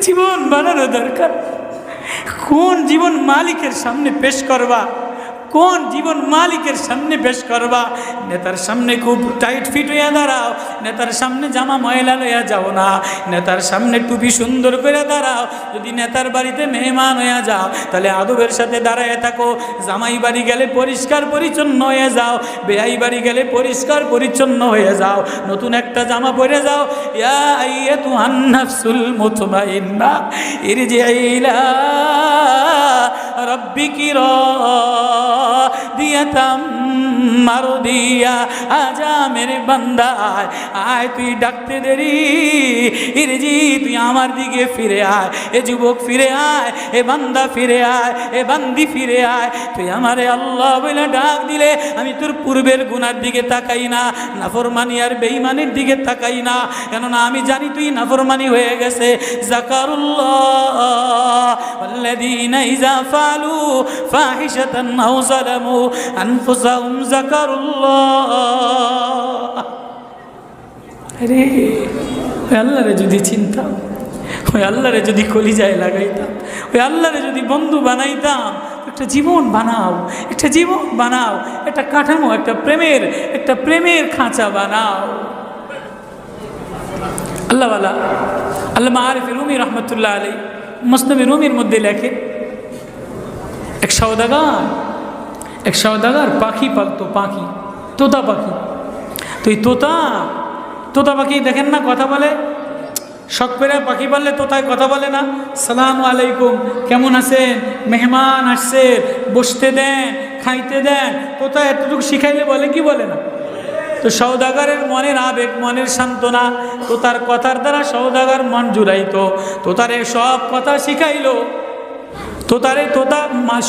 জীবন বানানো দরকার। কোন জীবন মালিকের সামনে পেশ করবা? কোন জীবন মালিকের সামনে পেশ করবা? নেতার সামনে খুব টাইট ফিট হইয়া দাঁড়াও। নেতার সামনে জামা ময়লা লইয়া যাও না। নেতার সামনে টুপি সুন্দর করে দাঁড়াও। যদি নেতার বাড়িতে মেহমান হইয়া যাও, তাহলে আদবের সাথে দাঁড়াইয়া থাকো। জামাই বাড়ি গেলে পরিষ্কার পরিচ্ছন্ন হয়ে যাও। বেআই বাড়ি গেলে পরিষ্কার পরিচ্ছন্ন হয়ে যাও। নতুন একটা জামা পরে যাও। ইয়া আইয়াতু আন্নাফসুল মুতমাইন্না ইরজিইলা রব্বিকি রাদিয়াতাম মারদিয়া আজা মেরে বান্দা আয় আয় তুই ডাকতে দেরি ইরজি তুই আমার দিকে ফিরে আয় এ যুবক ফিরে আয় এ বান্দা ফিরে আয় এ বান্দি ফিরে আয় তুই আমারে আল্লাহ বলে ডাক দিলে আমি তোর পূর্বের গুনার দিকে তাকাই না নাফরমানি আর বেইমানের দিকে তাকাই না কেননা আমি জানি তুই নাফরমানি হয়ে গেছে জাকারুল্লাহ والذين إذا فعلوا فاحشة أو ظلموا أنفسهم ذكروا الله ওই আল্লাহরে যদি চিনতাম, ওই আল্লাহরে যদি কলিজায় লাগাইতাম, ওই আল্লাহরে যদি বন্ধু বানাইতাম, একটা জীবন বানাও, একটা জীবন বানাও, একটা কাঠামো, একটা প্রেমের একটা প্রেমের খাঁচা বানাও। আল্লাহওয়ালা আল্লাহ আরিফ রুমি রহমতুল্লাহ আলী মুসলিম রুমির মধ্যে লেখে, এক সৌদাগার এক সৌদাগার পাখি পালতো, পাখি, তোতা পাখি। তো এই তোতা তোতা পাখি দেখেন না, কথা বলে? শখ পেরে পাখি পাললে তোতায় কথা বলে না। সালাম আলাইকুম, কেমন আছেন? মেহমান আসছে, বসতে দেন, খাইতে দেন। তোতা এতটুকু শিখাইলে বলে, কি বলে না? তো সৌদাগারের মনের আবেগ, মনের সান্ত্বনা তো তার কথার দ্বারা সৌদাগার মন জুড়াইতো। তো তার সব কথা শিখাইলো। তো তারে তোতা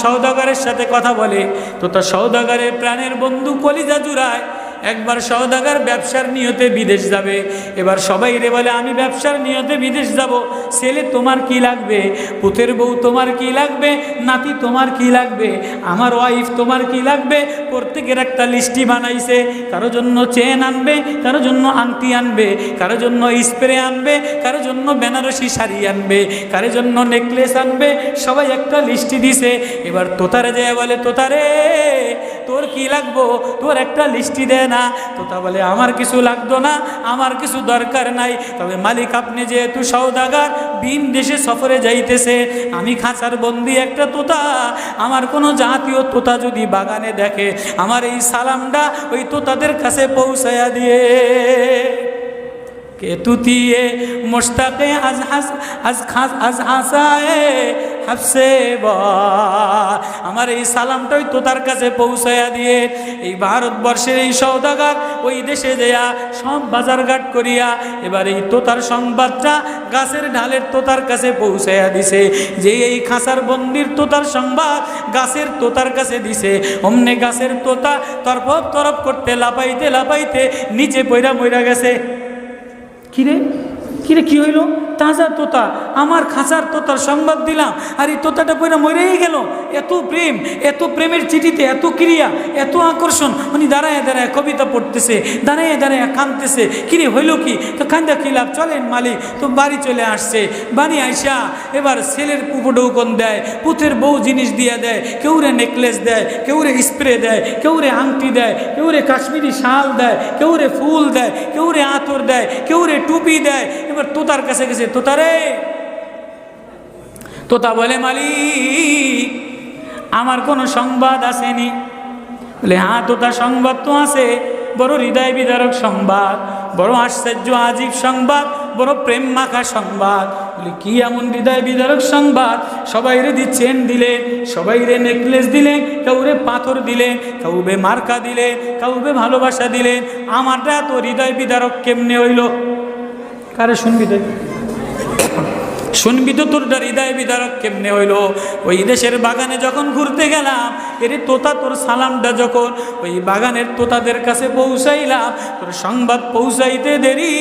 সৌদাগারের সাথে কথা বলে তোতা সৌদাগারের প্রাণের বন্ধু কলিজা জুড়ায় একবার সৌদাগার ব্যবসার নিয়তে বিদেশ যাবে। এবার সবাই রে বলে, আমি ব্যবসার নিয়তে বিদেশ যাব। ছেলে, তোমার কি লাগবে? পুতের বউ, তোমার কি লাগবে? নাতি, তোমার কি লাগবে? আমার ওয়াইফ তোমার কি লাগবে? প্রত্যেকের একটা লিস্টি বানাইছে। কারও জন্য চেন আনবে, কারও জন্য আংটি আনবে, কারও জন্য স্প্রে আনবে, কারও জন্য বেনারসি শাড়ি আনবে, কারও জন্য নেকলেস আনবে। সবাই একটা লিস্টি দিছে। এবার তোতারে যায় বলে, তোতারে তোর কি লাগবো? তোর একটা লিস্টি দে না। তোতা বলে, আমার কিছু লাগতো না, আমার কিছু দরকার নাই। তবে মালিক আপনি যেহেতু সৌদাগার বিন দেশে সফরে যাইতেছে। আমি খাঁচার বন্দি একটা তোতা। আমার কোনো জাতীয় তোতা যদি বাগানে দেখে, আমার এই সালামটা ওই তোতাদের কাছে পৌঁছায়া দিয়ে। কে তুতিয়ে মোস্তাকে আজ হাস আজ খাস আজ হাসায়ে হাফসে আমার এই সালামটাই তো তার কাছে পৌঁছায়া দিয়ে এই ভারতবর্ষের এই সৌদাগার ওই দেশে যেয়া সব বাজারঘাট করিয়া এবার এই তোতার সংবাদটা গাছের ঢালের তোতার কাছে পৌঁছায়া দিছে। যে এই খাঁচার বন্দির তোতার সংবাদ গাছের তোতার কাছে দিছে। অমনে গাছের তোতা তরফ তরফ করতে লাপাইতে লাপাইতে নিচে পইরা মইরা গেছে। কিরে কিরে, কি হইল? তাজা তোতা, আমার খাঁচার তোতার সংবাদ দিলাম। আর, এই তোতাটা পয়রা মরেই গেল। এত প্রেম, এত প্রেমের চিঠিতে, এত ক্রিয়া, এত আকর্ষণ। উনি দাঁড়ায় দাঁড়ায় কবিতা পড়তেছে, দাঁড়ায় দাঁড়ায় কাঁদতেছে। কিরে, হইল কি? তো কান্দা কি লাভ? চলেন মালিক, তো বাড়ি চলে আসছে। বাড়ি আইসা এবার ছেলের উপডৌকন দেয় পুথের বউ জিনিস দিয়ে দেয় কেউ রে নেকলেস দেয় কেউ রে স্প্রে দেয় কেউ রে আংটি দেয় কেউ রে কাশ্মীরি শাল দেয় কেউ রে ফুল দেয় কেউ রে আতর দেয় কেউ রে টুপি দেয়। এবার তোতার কাছে গেছে, তোতারে। তোতা বলে, মালিক, আমার কোনো সংবাদ আসেনি। বলে হ্যাঁ তোতা সংবাদ তো আছে, বড় হৃদয় বিদারক সংবাদ, বড় আশ্চর্য, আজীব সংবাদ, বড় প্রেম মাখা সংবাদ। বলে, কি এমন হৃদয় বিদারক সংবাদ? সবাই রে চেন দিলে, সবাই রে নেকলেস দিলে কাউরে পাথর দিলে কাউবে মার্কা দিলে কাউবে ভালোবাসা দিলে। আমারটা তো হৃদয় বিদারক কেমনে হইল? কারে শুনবি তুই? শুনবি তো তোরটা হৃদয় বিদারক কেমনে হইল? ওই দেশের বাগানে যখন ঘুরতে গেলাম, এর তোতা তোর সালামটা যখন ওই বাগানের তোতাদের কাছে পৌঁছাইলাম, তোর সংবাদ পৌঁছাইতে দেরি।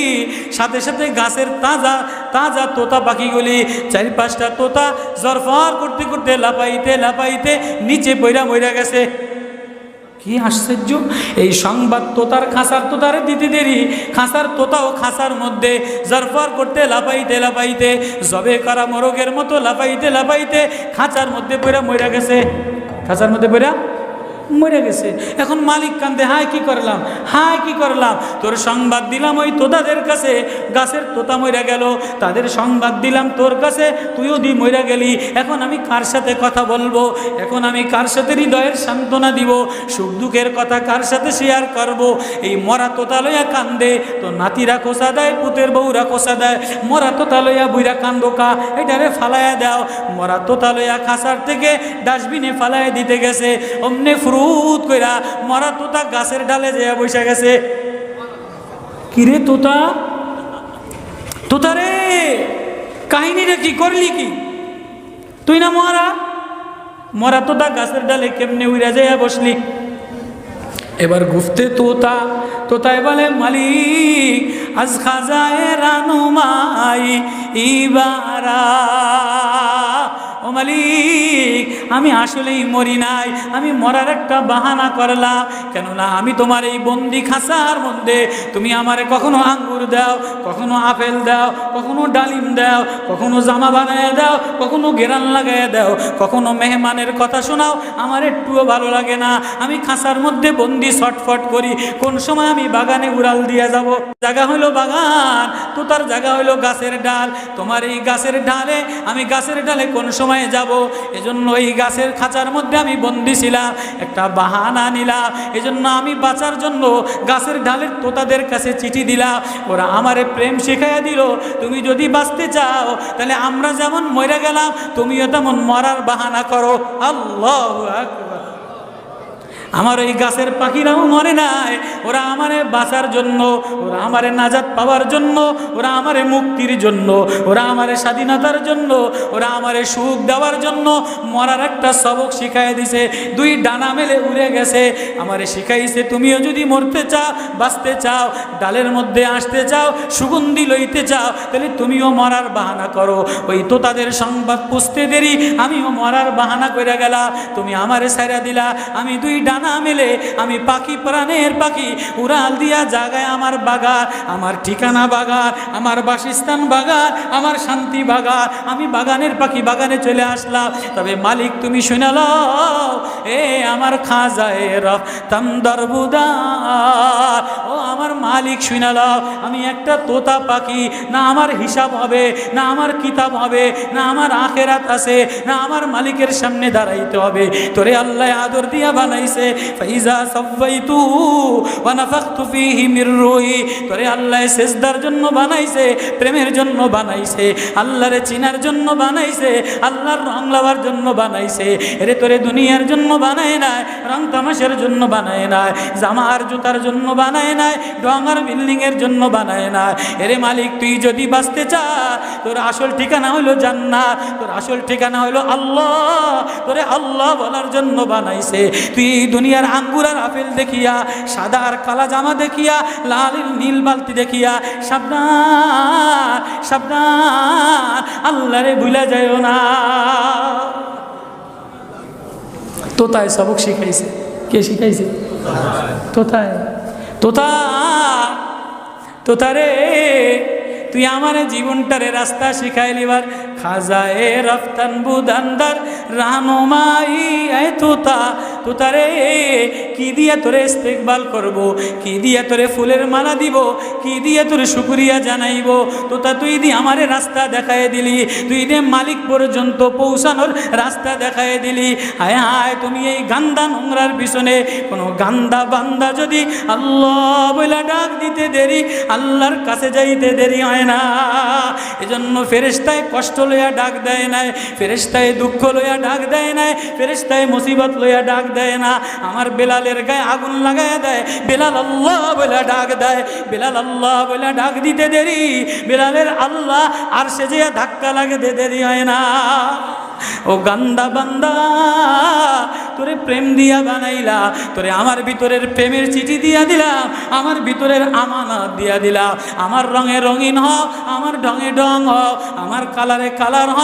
সাথে সাথে গাছের তাজা তাজা তোতা পাখিগুলি চারি পাঁচটা তোতা জরফর করতে করতে লাপাইতে লাপাইতে নিচে বইরা মইরা গেছে। কি আশ্চর্য? এই সংবাদ তোতার খাঁচার তোতারে দিতে দেরি। খাসার তোতাও খাঁচার মধ্যে জরফর করতে লাফাইতে লাফাইতে, জবে করা মোরগের মতো লাফাইতে লাফাইতে খাঁচার মধ্যে পড়া মরে গেছে। খাঁচার মধ্যে পড়া মরে গেছে। এখন মালিক কান্দে, হায়, কি করলাম? হায়, কি করলাম? তোর সংবাদ দিলাম ওই তোতাদের কাছে। গাছের তোতা মরে গেল। তাদের সংবাদ দিলাম তোর কাছে। তুইও দি মরে গেলি। এখন আমি কার সাথে কথা বলব? এখন আমি কার সাথে হৃদয়ের সান্ত্বনা দিব? সুখ দুঃখের কথা কার সাথে শেয়ার করব? এই মরা তোতা লইয়া কান্দে। তো নাতিরা কোষা দেয়, পুতের বউরা কোষা দেয়। মরা তোতা লইয়া বুইরা কান্দোকা এটারে ফালাইয়া দাও। মরা তোতা লইয়া খাসার থেকে ডাস্টবিনে ফালাইয়া দিতে গেছে। অমনে ফুরুত কইরা মরা তোতা গাছের ডালে যেয়া বসে গেছে। কিরে তোতা? তোতা রে কাহিনীটা কি করলি কি? তুই না মরা? মরা তোতা গাছের ডালে কেমনে উইরা যাইয়া বসলি? এবার গুফতে তোতা তোতায় বলে মালিক, আজ খাজায় রানুমাই ইবারা। ও মালিক, আমি আসলেই মরি নাই, আমি মরার একটা বাহানা করলাম। কেননা আমি তোমার এই বন্দি খাসার মধ্যে, তুমি আমারে কখনো আঙ্গুর দাও, কখনো আপেল দাও, কখনো ডালিম দাও, কখনো জামা বানায় দাও, কখনো গেরান লাগাইয়া দাও, কখনো মেহমানের কথা শোনাও, আমার একটুও ভালো লাগে না। আমি খাসার মধ্যে বন্দি ছটফট করি, কোন সময় আমি বাগানে উড়াল দিয়ে যাব? জায়গা হইল বাগান, তো তার জায়গা হইল গাছের ডাল। তোমার এই গাছের ডালে, আমি গাছের ডালে কোন সময় যাব। এজন্য ওই গাছের খাঁচার মধ্যে আমি বন্দি ছিলাম, একটা বাহানা নিলাম। এজন্য আমি বাঁচার জন্য গাছের ঢালের তোতাদের কাছে চিঠি দিলাম। ওরা আমারে প্রেম শেখাইয়া দিল, তুমি যদি বাঁচতে চাও, তাহলে আমরা যেমন মরে গেলাম, তুমিও তেমন মরার বাহানা করো। আল্লাহ আকবার। আমার ওই গাছের পাখিরাও মরে নাই। ওরা আমারে বাঁচার জন্য, ওরা আমারে নাজাত পাওয়ার জন্য, ওরা আমারে মুক্তির জন্য, ওরা আমারে স্বাধীনতার জন্য, ওরা আমারে সুখ দেওয়ার জন্য মরার একটা সবক শিখাই দিছে। দুই ডানা মেলে উড়ে গেছে। আমারে শিখাইছে, তুমিও যদি মরতে চাও, বাঁচতে চাও, ডালের মধ্যে আসতে চাও, সুগন্ধি লইতে চাও, তাহলে তুমিও মরার বাহানা করো। ওই তো তাদের সংবাদ পুষতে দেরি, আমিও মরার বাহানা করে গেলাম। তুমি আমারে সাইরা দিলা, আমি দুই ডানা মেলে, আমি পাখি প্রাণের পাখি, উড়াল দিয়া জাগায় আমার বাগান, আমার ঠিকানা বাগান, আমার বাসস্থান বাগান, আমার শান্তি বাগান। আমি বাগানের পাখি, বাগানে চলে আসলাম। তবে মালিক তুমি শুনাল এ আমার খাজায় রফ তাম দরবুদার ও আমার মালিক শুনাল আমি একটা তোতা পাখি, না আমার হিসাব হবে, না আমার কিতাব হবে, না আমার আখেরাত আছে, না আমার মালিকের সামনে দাঁড়াইতে হবে। তোরে আল্লাহ আদর দিয়া বানাইছে ফাইজা সাব্বাইতু ওয়া নাফাখতু ফীহি মির রূহি। তোরে আল্লাহ সেজদার জন্য বানাইছে, প্রেমের জন্য বানাইছে, আল্লাহরে চিনার জন্য বানাইছে, আল্লাহর রং লাবার জন্য বানাইছে। এরে তোরে দুনিয়ার জন্য বানায় নাই, রং তামাশের জন্য বানায় নাই, জামার জুতার জন্য বানায় নাই ডঙ্গার বিল্ডিং এর জন্য বানায় নাই। এরে মালিক, তুই যদি বাঁচতে চা, তোর আসল ঠিকানা হইল জান্নাত, তোর আসল ঠিকানা হইল আল্লাহ, তোরে আল্লাহ বলার জন্য বানাইছে। তুই দুনিয়ার আঙ্গুর আর আপেল দেখিয়া, সাদা আর কালা জামা দেখিয়া, লাল নীল বালতি দেখিয়া, সাবধান সাবধান, আল্লাহরে ভুলা যায়ও না। তোতায় সবক শিখাইছে। কে শিখাইছে? তোতায়। তোতা, তোতারে, তুই আমার জীবনটারে রাস্তা শিখাইলিবার খাজায়ে রফতান বুদান্দার রানমাই আয় তোতা তোতারে কি দিয়া তোরে ইস্তেকবাল করব? কি দিয়া তোরে ফুলের মালা দিব? কি দিয়া তোরে শুকরিয়া জানাইব? তোতা তুই দি আমারে রাস্তা দেখায় দিলি। তুই দে মালিক পর্যন্ত পৌঁছানোর রাস্তা দেখায় দিলি। হায় হায়, তুমি এই গান্দা নোংরার পিছনে কোনো গান্দা বান্দা যদি আল্লাহ বলে ডাক দিতে দেরি, আল্লাহর কাছে যাইতে দেরি হয় না। এজন্য ফেরেস্তায় কষ্ট লইয়া ডাক দেয় নাই ফেরেস্তায় দুঃখ লইয়া ডাক দেয় নাই ফেরেস্তায় মুসিবত লইয়া ডাক দেয় না। আমার বেলালের গায়ে আগুন লাগায় দেয়। বেলাল আল্লাহ বলে ডাক দেয়। বেলাল আল্লাহ বলে ডাক দিতে দেরি। বেলালের আল্লাহ আর সে যে ধাক্কা লাগে দেরি হয় না। ও গান্দা বান্দা, তোরে প্রেম দিয়া বানাইলা, তোরে আমার ভিতরের প্রেমের চিঠি দিয়া দিলাম আমার ভিতরের আমানত দিয়া দিলাম আমার রঙে রঙিন হ, আমার ঢঙে ঢং হ, আমার কালারে কালার হ,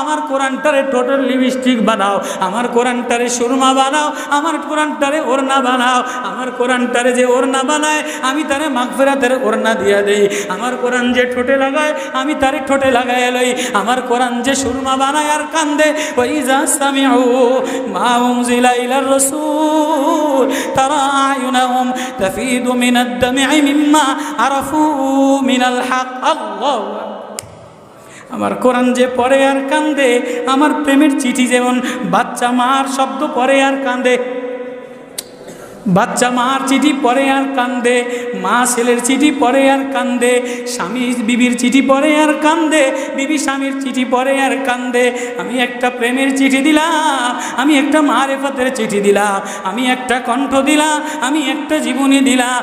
আমার কোরআনটারে টোটাল লিপস্টিক বানাও, আমার কোরআনটারে সুরমা বানাও, আমার কোরআনটারে ওড়না বানাও, আমার কোরআনটারে যে ওড়না বানায়, আমি তারে মাগফেরাতের ওড়না দিয়া দেই। আমার কোরআন যে ঠোঁটে লাগায়, আমি তারে ঠোঁটে লাগাই লই। আমার কোরআন যে সুরমা বানায় আর কান্দে আরাফু মিনাল আমার কোরআন যে পরে আর কান্দে, আমার প্রেমের চিঠি যেমন বাচ্চা মার শব্দ পরে আর কান্দে বাচ্চা মার চিঠি পরে আর কান্দে, মা ছেলের চিঠি পরে আর কান্দে, স্বামী বিবির চিঠি পরে আর কান্দে, বিবি স্বামীর চিঠি পরে আর কান্দে। আমি একটা প্রেমের চিঠি দিলাম, আমি একটা মারেফতের চিঠি দিলাম, আমি একটা কণ্ঠ দিলাম, আমি একটা জীবনী দিলাম।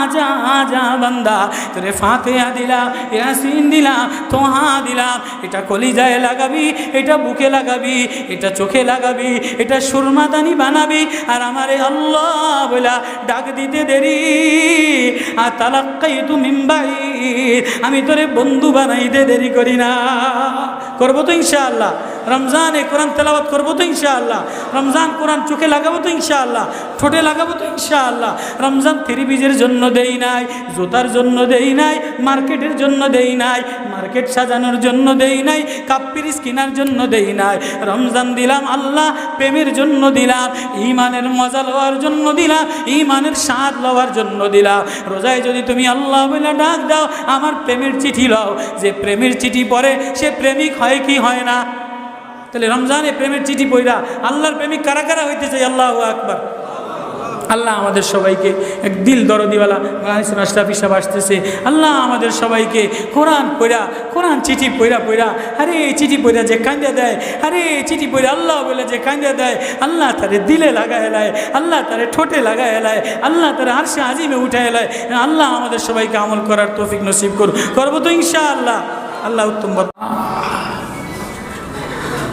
আজা আজা বান্দা, তোরে ফাতেহা দিলাম, ইয়াসিন দিলাম, তোহা দিলাম। এটা কলিজায় লাগাবি, এটা বুকে লাগাবি, এটা চোখে লাগাবি, এটা সুরমাদানি বানাবি, আর আমারে আল্লাহ বলা ডাক দিতে দেরি। আর তালাক্কাই তুমি আমি তোরে বন্ধু বানাইতে দেরি করি না। করব তো ইনশাআল্লাহ। রমজানে কোরআন তেলাওয়াত করব তো ইনশাআল্লাহ। রমজান কোরআন চোখে লাগাবো তো ইনশাআল্লাহ। ঠোঁটে লাগাবো তো ইনশাআল্লাহ। রমজান থ্রিবিজের জন্য দেই নাই, জোতার জন্য দেই নাই, মার্কেটের জন্য দেই নাই, মার্কেট সাজানোর জন্য দেই নাই কাপ্পিরিস কেনার জন্য দেই নাই। রমজান দিলাম আল্লাহ, প্রেমের জন্য দিলাম ইমানের মজা লওয়ার জন্য দিলাম ইমানের স্বাদ লওয়ার জন্য দিলাম। রোজায় যদি তুমি আল্লাহ বলে ডাক দাও, আমার প্রেমের চিঠি লও। যে প্রেমের চিঠি পড়ে, সে প্রেমিক হয় কি হয় না? তাহলে রমজানে প্রেমের চিঠি পইরা আল্লাহর প্রেমিক কারা কারা হইতে চাই? আল্লাহ আকবার। আল্লাহ আমাদের সবাইকে এক দিল দরদিওয়ালা গানিসুন আশরাফ হিসাব আসতেছে। আল্লাহ আমাদের সবাইকে কোরআন পইরা কোরআন চিঠি পইরা পইরা আরে চিঠি পইরা যে কান্দা দেয়, আরে চিঠি পইরা আল্লাহ বলে যে কান্দা দেয়। আল্লাহ তারে দিলে লাগা এলায় আল্লাহ তারে ঠোঁটে লাগা এলায় আল্লাহ তারে আরশে আজিমে উঠে এলায় আল্লাহ আমাদের সবাইকে আমল করার তৌফিক নসিব করুন করব তো ইনশাআল্লাহ। আল্লাহ উত্তম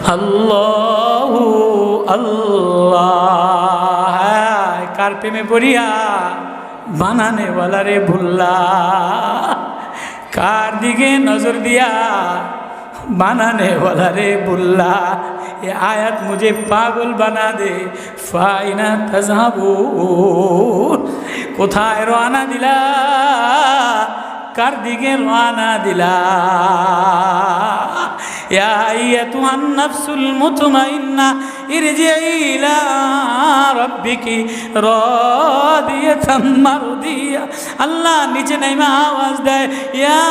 আল্লাহু আল্লাহ। কার প্রেমে পড়িয়া? বানানে রে ভুল্লা। কার দিকে নজর দিয়া? বানানে রে ভুল্লা। এ আয়াত মুঝে পাগল বানা দে। ফাইনা তাজাবু কোথায় রানা দিলা? কার দিকে রানা দিলা? أيتها النفس المطمئنة ارجعي إلى ربك راضية مرضية আল্লাহ নিচে নাইমা আওয়াজ দেয় ইয়া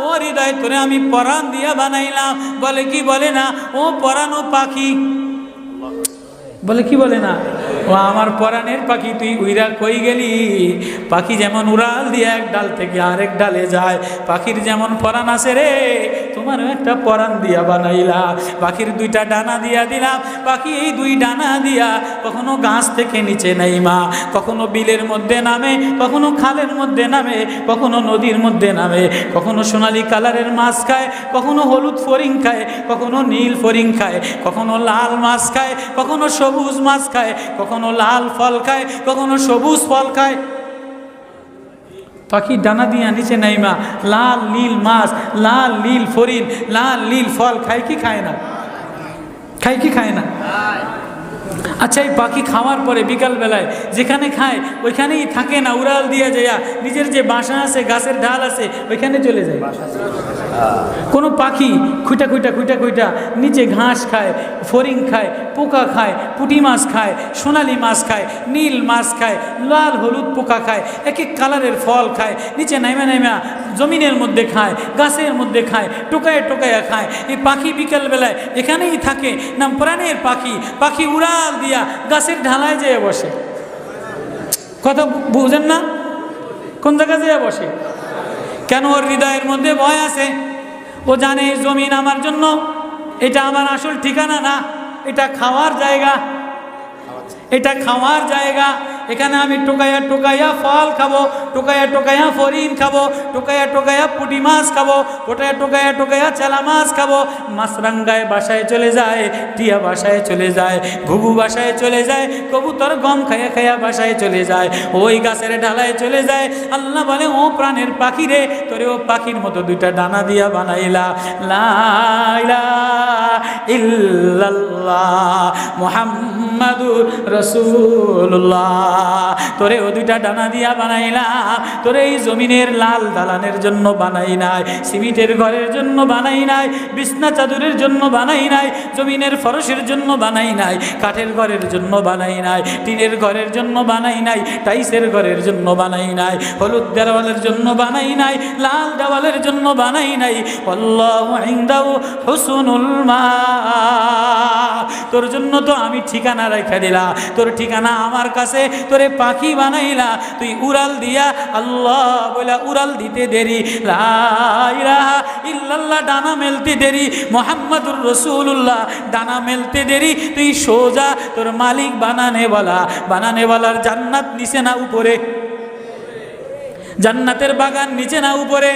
ও হৃদয় তোরে আমি পরাণ দিয়া বানাইলাম বলে কি বলে না ও পরানো পাখি বলে কি বলে না ও আমার পরাণের পাখি তুই উইরা কই গেলি পাখি যেমন উড়াল দিয়ে এক ডাল থেকে আরেক ডালে যায় পাখির যেমন পরাণ আছে রে তোমারও একটা পরাণ দিয়া বানাইলা। পাখির দুইটা ডানা দিয়া দিলাম পাখি এই দুই ডানা দিয়া কখনো গাছ থেকে নিচে নেই মা, কখনো বিলের মধ্যে নামে, কখনো খালের মধ্যে নামে, কখনো নদীর মধ্যে নামে, কখনো সোনালি কালারের মাছ খায়, কখনো হলুদ ফরিং খায়, কখনো নীল ফরিং খায়, কখনো লাল মাছ খায়, কখনো সবুজ মাছ খায়, কখনো লাল ফল খায়, কখনো সবুজ ফল খায়। পাখি ডানা দিয়া নিচে নাইমা, লাল নীল মাছ, লাল নীল ফরিন লাল নীল ফল, খায় কি খায় না? খাই কি খায় না? আচ্ছা এই পাখি খাওয়ার পরে বিকালবেলায় যেখানে খায়, ওইখানেই থাকে না, উড়াল দিয়ে যায়। নিজের যে বাসা আছে, গাছের ঢাল আছে, ওইখানে চলে যায়। কোনো পাখি খুঁটা খুঁটা খুঁটা খুঁটা নিচে ঘাস খায়, ফরিং খায়, পোকা খায়, পুঁটি মাছ খায়, সোনালি মাছ খায়, নীল মাছ খায়, লাল হলুদ পোকা খায়, এক এক কালারের ফল খায়, নিচে নাইমা নাইমা জমিনের মধ্যে খায়, গাছের মধ্যে খায়, টোকায় টোকায়া খায়। এই পাখি বিকালবেলায় এখানেই থাকে, নাম প্রাণের পাখি। পাখি উড়াল দিয়া গাছের ঢালায় যেয়ে বসে। কথা বুঝেন না? কোন জায়গায় যেয়ে বসে? কেন ওর হৃদয়ের মধ্যে ভয় আছে? ও জানে এই জমিন আমার জন্য, এটা আমার আসল ঠিকানা না, এটা খাওয়ার জায়গা। এটা খাওয়ার জায়গা। এখানে আমি টোকাইয়া টোকাইয়া ফল খাব টোকায়া টোকাইয়া ফরিন খাব টোকায়া টোকায়া পুটি মাছ খাব টোকায়া টোকায়া টোকাইয়া চেলা মাছ খাব। মাছরাঙ্গায় বাসায় চলে যায়, টিয়া বাসায় চলে যায়, ঘুঘু বাসায় চলে যায়, কবুতর গম খাইয়া খাইয়া বাসায় চলে যায়, ওই গাছের ঢালায় চলে যায়। আল্লাহ বলে, ও প্রাণের পাখি রে, তোরে ও পাখির মতো দুইটা ডানা দিয়া বানাইলা। লাইলা ইল্লাল্লাহ, মুহাম্মাদুর রসুল্লাহ তোরে ও দুইটা ডানা দিয়া বানাই বানাইলাম। তোরে এই জমিনের লাল দালানের জন্য বানাই নাই সিমিটের ঘরের জন্য বানাই নাই, বিছনা চাদরের জন্য বানাই নাই, জমিনের ফরসের জন্য বানাই নাই, কাঠের ঘরের জন্য বানাই নাই, টিনের ঘরের জন্য বানাই নাই টাইসের ঘরের জন্য বানাই নাই, হলুদ দেওয়ালের জন্য বানাই নাই, লাল দেওয়ালের জন্য বানাই নাই। হুসনুল মা। তোর জন্য তো আমি ঠিকানা রেখে দিলা তোর ঠিকানা আমার কাছে তোরে পাখি বানাইলা, তুই উড়াল দিয়া, আল্লাহ বলে উড়াল দিতে দেরি। ইল্লাল্লাহ, ডানা মেলতে দেরি। মোহাম্মদুর রসুল্লাহ ডানা মেলতে দেরি। তুই সোজা তোর মালিক বানানে বলা বানানে বলার জান্নাত নিচে না উপরে? জান্নাতের বাগান নিচে না উপরে?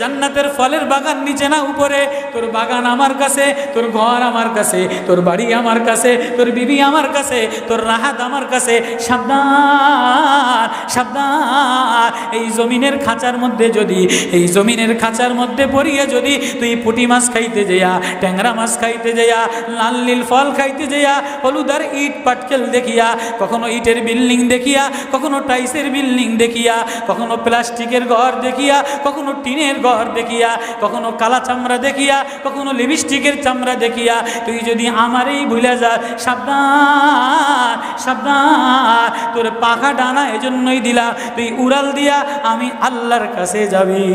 জান্নাতের ফলের বাগান নিচে না উপরে। তোর বাগান আমার কাছে, তোর ঘর আমার কাছে, তোর বাড়ি আমার কাছে, তোর বিবি আমার কাছে, তোর রাহাত আমার কাছে। সাবধান সাবধান। এই জমিনের খাঁচার মধ্যে যদি, এই জমিনের খাঁচার মধ্যে পড়িয়ে যদি তুই পুঁটি মাছ খাইতে যাইয়া, ট্যাংরা মাছ খাইতে যাইয়া, লাল নীল ফল খাইতে যাইয়া হলুদার ইট পাটকেল দেখিয়া, কখনো ইটের বিল্ডিং দেখিয়া, কখনো টাইসের বিল্ডিং দেখিয়া, কখনো প্লাস্টিকের ঘর দেখিয়া, কখনো টিনের ঘর দেখিয়া কখনো কালা চামড়া দেখিয়া কখনো লিপস্টিকের চামড়া দেখিয়া তুই যদি আমারই ভুলে যা সাবধান সাবধান তোর পাখা ডানা এজন্যই দিলা তুই উড়াল দিয়া আমি আল্লাহর কাছে যাবি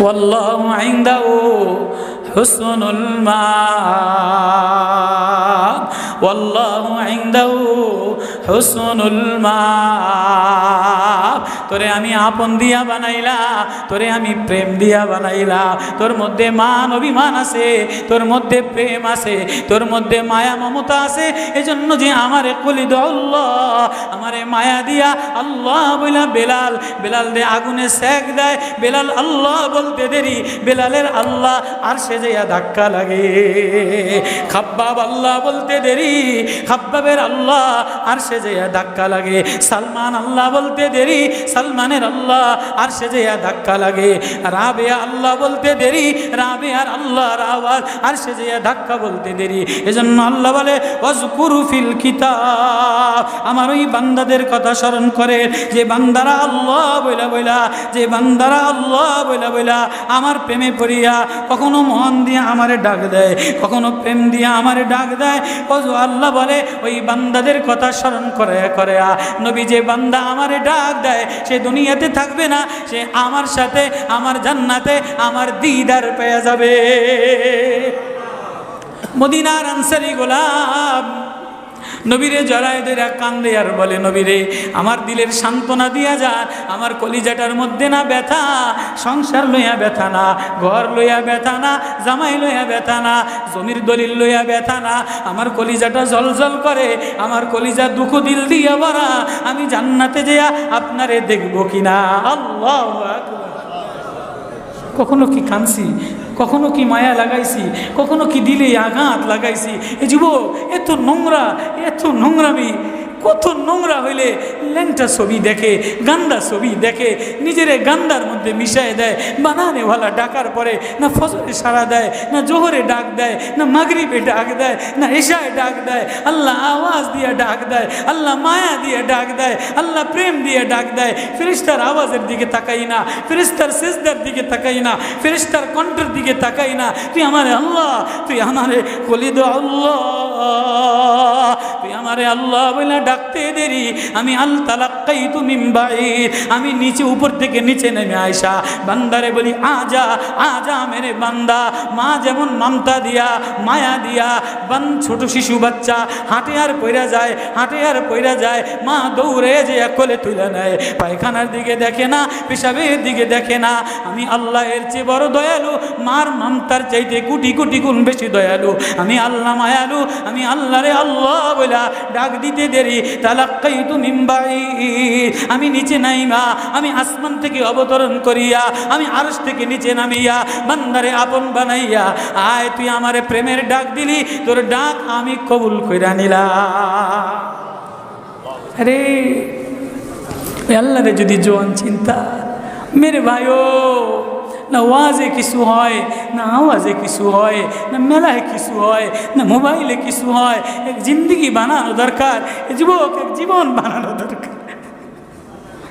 والله عنده حسن الماء والله عنده حسن الماء তোরে আমি আপন দিয়া বানাইলা তোরে আমি প্রেম দিয়া বানাইলা তোর মধ্যে মান অভিমান আছে তোর মধ্যে প্রেম আছে তোর মধ্যে মায়া মমতা আছে এজন্য যে আমারে কলিদ আল্লাহ আমারে মায়া দিয়া আল্লাহ বইলা বেলাল বেলাল দে আগুনে সেক দেয় বেলাল আল্লাহ বলতে দেরি বেলালের আল্লাহ আর সে যাইয়া ধাক্কা লাগে খাব্বাব আল্লাহ বলতে দেরি খাব্বাবের আল্লাহ আর সে যাইয়া ধাক্কা লাগে। সালমান আল্লাহ বলতে দেরি। সালমানের আল্লাহ আর সে যাইয়া ধাক্কা লাগে। রাবে আল্লাহ বলতে দেরি। রাবে আর আল্লাহর আওয়াজ আর সে যাইয়া ধাক্কা বলতে দেরি। এজন্য আল্লাহ বলে অজকুরু ফিল কিতাব। আমার ওই বান্দাদের কথা স্মরণ করে, যে বান্দারা আল্লাহ বইলা বইলা, যে বান্দারা আল্লাহ বইলা বইলা আমার প্রেমে পড়িয়া কখনো মন দিয়ে আমারে ডাক দেয়, কখনো প্রেম দিয়ে আমারে ডাক দেয়। আল্লাহ বলে, ওই বান্দাদের কথা স্মরণ করে করে নবী যে বান্দা আমার ডাক দেয়, সে দুনিয়াতে থাকবে না, সে আমার সাথে, আমার জান্নাতে, আমার দিদার পেয়ে যাবে। মদিনার আনসারি গোলাম নবীরে জড়ায় দেরা কান্দে আর বলে, নবীরে, আমার দিলের সান্ত্বনা দিয়া যা, আমার কলিজাটার মধ্যে না ব্যথা, সংসার লইয়া ব্যথা না, ঘর লইয়া ব্যথা না, জামাই লইয়া ব্যথা না, জমির দলিল লইয়া ব্যথা না, আমার কলিজাটা জল জল করে, আমার কলিজা দুঃখ দিল দিয়া ভরা, আমি জান্নাতে যেয়া আপনারে দেখব কিনা? কখনো কি কানছি কখনো কি মায়া লাগাইছি? কখনো কি দিলে আঘাত লাগাইছি? এ যুবক, এত নোংরা, এত নোংরামি। কত নোংরা হইলে ল্যাংটা ছবি দেখে, গান্দা ছবি দেখে, নিজের গান্দার মধ্যে মিশায় দেয়, বানানেওয়ালা ডাকার পরে না ফজরে সাড়া দেয়, না জোহরে ডাক দেয়, না মাগরিবে ডাক দেয়, না এশায় ডাক দেয়, আল্লাহ আওয়াজ দিয়ে ডাক দেয়, আল্লাহ মায়া দিয়ে ডাক দেয়, আল্লাহ প্রেম দিয়ে ডাক দেয় ফেরিস্তার আওয়াজের দিকে তাকাই না ফেরিস্তার শেষদার দিকে তাকাই না ফেরিস্তার কণ্ঠের দিকে তাকাই না, তুই আমারে আল্লাহ, তুই আমারে কলিদ আল্লাহ, তুই আমারে আল্লাহ বলে ডাকতে দেরি। আমি আল তালাক্কাই তুমি আমি নিচে উপর থেকে নিচে নেমে আয়সা বান্দারে বলি আজা আজা মেরে বান্দা। মা যেমন মমতা দিয়া, মায়া দিয়া, বান, ছোট শিশু বাচ্চা, হাঁটে আর পইরা যায়, হাঁটে আর পইরা যায়, মা দৌড়ে যে কোলে তুলে নেয়। পায়খানার দিকে দেখে না, পেশাবের দিকে দেখে না। আমি আল্লাহ এর চেয়ে বড় দয়ালু, মার মমতার চাইতে কোটি কোটি গুণ বেশি দয়ালু। আমি আল্লাহ মায়ালু, আমি আল্লাহরে আল্লাহ বলা ডাক দিতে দেরি। তালাক্কাইতু মিন বাঈদ। আমি নিচে নাইমা, আমি আসমান থেকে অবতরণ করিয়া, আমি আরশ থেকে নিচে নামিয়া, বান্দারে আপন বানাইয়া, আয় তুই আমারে প্রেমের ডাক দিলি, তোর ডাক আমি কবুল কইরা নিলাম। আরে আল্লাহরে যদি জোয়ান চিন্তা, মেরে ভাইও। না ওয়াজে কিছু হয়, না আওয়াজে কিছু হয়, না মেলায় কিছু হয়, না মোবাইলে কিছু হয়। এক জিন্দগি বানানো দরকার যুবক এক জীবন বানানো